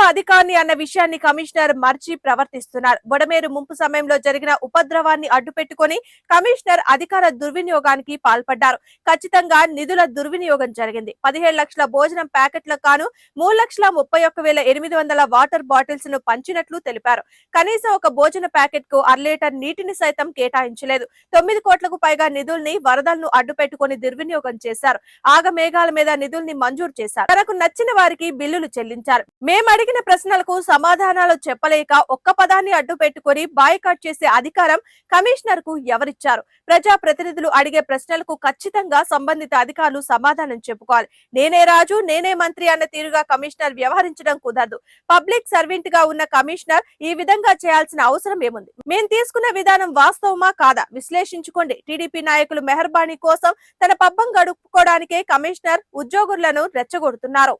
అధికారిని అన్న విషయాన్ని కమిషనర్ మర్చి ప్రవర్తిస్తున్నారు. బొడమేరు ముంపు సమయంలో జరిగిన ఉపద్రవాన్ని అడ్డుపెట్టుకుని కమిషనర్ అధికార దుర్వినియోగానికి పాల్పడ్డారు. ఖచ్చితంగా నిధుల దుర్వినియోగం జరిగింది. పదిహేడు లక్షల భోజనం ప్యాకెట్లకు కాను మూడు లక్షల ముప్పై ఒక్క వేల ఎనిమిది వందల వాటర్ బాటిల్స్ను పంచినట్లు తెలిపారు. కనీసం ఒక భోజన ప్యాకెట్కు అర లీటర్ నీటిని సైతం కేటాయించలేదు. తొమ్మిది కోట్లకు పైగా నిధుల్ని వరదలను అడ్డుపెట్టుకుని దుర్వినియోగం చేశారు. ఆగ మేఘాల మీద నిధుల్ని మంజూరు చేశారు. తనకు నచ్చిన వారికి బిల్లులు చెల్లించారు. మేము అడిగిన ప్రశ్నలకు సమాధానాలు చెప్పలేక ఒక్క పదాన్ని అడ్డు పెట్టుకుని బాయ్కాట్ చేసే అధికారం కమిషనర్కు ఎవరిచ్చారు? ప్రజా ప్రతినిధులు అడిగే ప్రశ్నలకు ఖచ్చితంగా సంబంధిత అధికారులు సమాధానం చెప్పుకోవాలి. నేనే రాజు నేనే మంత్రి అన్న తీరుగా కమిషనర్ వ్యవహరించడం కుదరదు. పబ్లిక్ సర్వెంట్గా ఉన్న కమిషనర్ ఈ విధంగా చేయాల్సిన అవసరం ఏముంది? మేము తీసుకున్న విధానం వాస్తవమా కాదా? విశ్లేషించుకోండి. టీడీపీ నాయకులు మెహర్బానీ కోసం తన పబ్బం గడుపుకోవడానికే కమిషనర్ ఉద్యోగులను రెచ్చగొడుతున్నారు.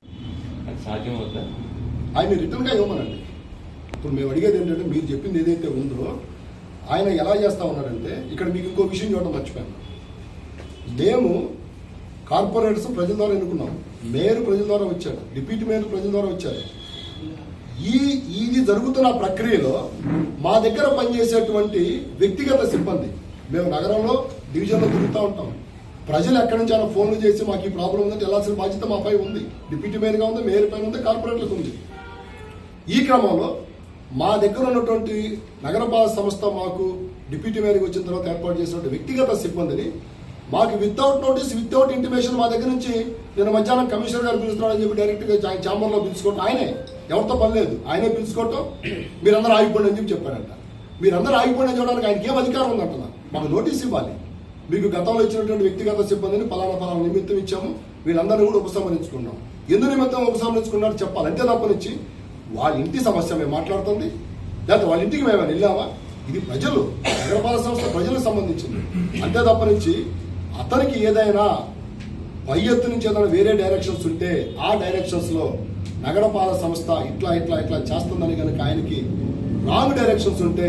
సాధ్యం ఆయన రిటర్న్గా ఇవ్వమనండి. ఇప్పుడు మేము అడిగేది ఏంటంటే మీరు చెప్పింది ఏదైతే ఉందో ఆయన ఎలా చేస్తా ఉన్నారంటే ఇక్కడ మీకు ఇంకో విషయం చూడడం మర్చిపోయాను. మేము కార్పొరేటర్స్ ప్రజల ద్వారా ఎన్నుకున్నాం. మేయర్ ప్రజల ద్వారా వచ్చాడు. డిప్యూటీ మేయర్ ప్రజల ద్వారా వచ్చారు ఈ ఇది జరుగుతున్న ప్రక్రియలో మా దగ్గర పనిచేసేటువంటి వ్యక్తిగత సిబ్బంది మేము నగరంలో డివిజన్లో తిరుగుతూ ఉంటాం. ప్రజలు ఎక్కడి నుంచి అయినా ఫోన్లు చేసి మాకు ఈ ప్రాబ్లం ఉందంటే వెళ్ళాల్సిన బాధ్యత మాపై ఉంది. డిప్యూటీ మేయర్గా ఉంది మేయర్ పైన ఉంది కార్పొరేట్లకు ఉంది. ఈ క్రమంలో మా దగ్గర ఉన్నటువంటి నగరపాలక సంస్థ మాకు డిప్యూటీ మేరకు వచ్చిన తర్వాత ఏర్పాటు చేసినటువంటి వ్యక్తిగత సిబ్బందిని మాకు వితౌట్ నోటీస్ వితౌట్ ఇంటిమేషన్ మా దగ్గర నుంచి నేను మధ్యాహ్నం కమిషనర్ గారు పిలుస్తున్నాడని చెప్పి డైరెక్ట్గా ఛాంబర్లో పిలుచుకోవటం. ఆయనే ఎవరితో పని లేదు. ఆయనే పిలుచుకోవటం. మీరందరూ ఆగిపోండి అని చెప్పి చెప్పారంట. మీరందరూ ఆగిపోండి చూడడానికి ఆయనకి ఏం అధికారం ఉందంటున్నా మాకు నోటీస్ ఇవ్వాలి. మీకు గతంలో ఇచ్చినటువంటి వ్యక్తిగత సిబ్బందిని ఫలానా ఫలానా నిమిత్తం ఇచ్చాము. వీళ్ళందరినీ కూడా ఉపసంహరించుకున్నాం. ఎందు నిమిత్తం ఉపసంహరించుకున్నారు చెప్పాలి. అంతే తప్పనిచ్చి వాళ్ళ ఇంటి సమస్య మేము మాట్లాడుతుంది లేకపోతే వాళ్ళ ఇంటికి మేము వెళ్ళామా? ఇది ప్రజలు నగరపాలక సంస్థ ప్రజలకు సంబంధించింది. అంతే తప్పనిచ్చి అతనికి ఏదైనా పై ఎత్తు నుంచి ఏదైనా వేరే డైరెక్షన్స్ ఉంటే ఆ డైరెక్షన్స్లో నగరపాలక సంస్థ ఇట్లా ఇట్లా ఇట్లా చేస్తుందని కనుక ఆయనకి రాంగ్ డైరెక్షన్స్ ఉంటే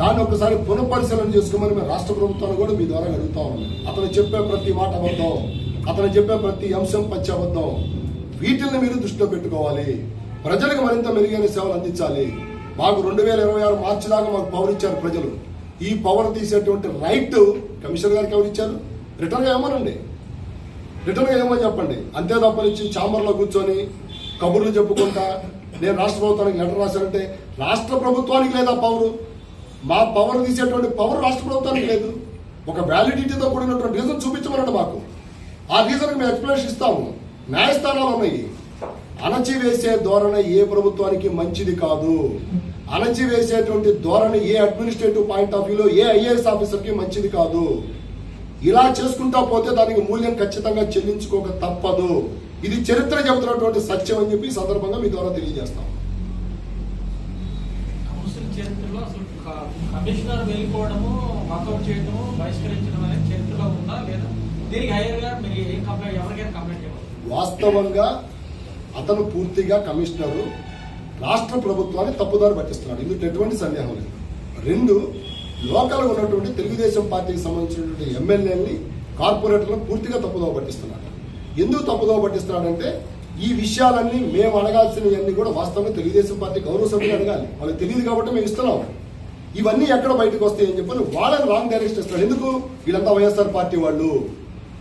దాన్ని ఒకసారి పునఃపరిశీలన చేసుకోమని మేము రాష్ట్ర ప్రభుత్వాన్ని కూడా మీ ద్వారా అడుగుతా ఉన్నాం. అతను చెప్పే ప్రతి మాట అబద్ధం అతను చెప్పే ప్రతి అంశం పచ్చి అబద్ధం వీటిల్ని మీరు దృష్టిలో పెట్టుకోవాలి. ప్రజలకు మరింత మెరుగైన సేవలు అందించాలి. మాకు రెండు వేల ఇరవై ఆరు మార్చి దాకా మాకు పవర్ ఇచ్చారు ప్రజలు. ఈ పవర్ తీసేటువంటి రైట్ కమిషనర్ గారికి ఎవరు ఇచ్చారు? రిటర్న్గా ఏమనండి? రిటర్న్గా ఏమని చెప్పండి? అంతే తప్పనిచ్చి ఛాంబర్లో కూర్చొని కబుర్లు చెప్పుకుంటా నేను రాష్ట్ర ప్రభుత్వానికి లెటర్ రాశానంటే రాష్ట్ర ప్రభుత్వానికి లేదా పవరు మా పవర్ తీసేటువంటి పవర్ రాష్ట్ర ప్రభుత్వానికి లేదు. ఒక వ్యాలిడిటీతో కూడినటువంటి రీజన్ చూపించమనండి మాకు. ఆ రీజన్కి మేము ఎక్స్ప్లెనేషన్ ఇస్తాము. న్యాయస్థానాలు ఉన్నాయి. అణచివేసే ధోరణి ఏ ప్రభుత్వానికి మంచిది కాదు. అణచివేసేటువంటి ధోరణి ఏ అడ్మినిస్ట్రేటివ్ పాయింట్ ఆఫ్ వ్యూలో ఏ ఐఏఎస్ ఆఫీసర్కి మంచిది కాదు. ఇలా చేసుకుంటా పోతే దానికి మూల్యం ఖచ్చితంగా చెల్లించుకోక తప్పదు. ఇది చరిత్ర చెబుతున్నటువంటి సత్యం అని చెప్పి సందర్భంగా మీ ద్వారా తెలియజేస్తాం. కమిషనర్ వెళ్ళిపోవడము వాకౌట్ చేయడము బహిష్కరించడం అనేది చరిత్రలో ఉందా లేదా? దీనికి హైయర్గా మీరు ఏం కంప్లైంట్ ఎవరికైనా కంప్లైంట్ ఇవ్వాలి వాస్తవంగా అతను పూర్తిగా కమిషనరు రాష్ట్ర ప్రభుత్వాన్ని తప్పుదారి పట్టిస్తున్నాడు. ఇందులో ఎటువంటి సందేహం లేదు. రెండు లోకల్ ఉన్నటువంటి తెలుగుదేశం పార్టీకి సంబంధించినటువంటి ఎమ్మెల్యేలని కార్పొరేటర్లను పూర్తిగా తప్పుదోవ పట్టిస్తున్నాడు. ఎందుకు తప్పుదోవ పట్టిస్తున్నాడంటే ఈ విషయాలన్నీ మేము అడగాల్సినవన్నీ కూడా వాస్తవంగా తెలుగుదేశం పార్టీ గౌరవ సభ్యులు అడగాలి. వాళ్ళకి తెలియదు కాబట్టి మేము ఇస్తున్నాం. ఇవన్నీ ఎక్కడ బయటకు వస్తాయని చెప్పని వాళ్ళని రాంగ్ డైరెక్షన్ ఇస్తున్నారు ఎందుకు? వీళ్ళంతా వైఎస్ఆర్ పార్టీ వాళ్ళు.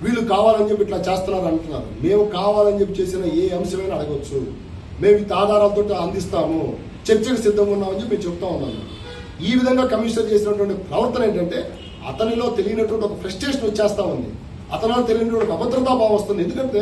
వీళ్ళు కావాలని చెప్పి ఇట్లా చేస్తున్నారు అంటున్నారు. మేము కావాలని చెప్పి చేసిన ఏ అంశమైనా అడగవచ్చు మేము ఇంత ఆధారాలతో అందిస్తాము. చర్చకు సిద్ధంగా ఉన్నామని చెప్పి మేము చెప్తా ఉన్నాను ఈ విధంగా కమిషనర్ చేసినటువంటి ప్రవర్తన ఏంటంటే అతనిలో తెలియనటువంటి ఒక ఫ్రస్ట్రేషన్ వచ్చేస్తా ఉంది. అతనిలో తెలియనటువంటి అభద్రతా భావం వస్తుంది. ఎందుకంటే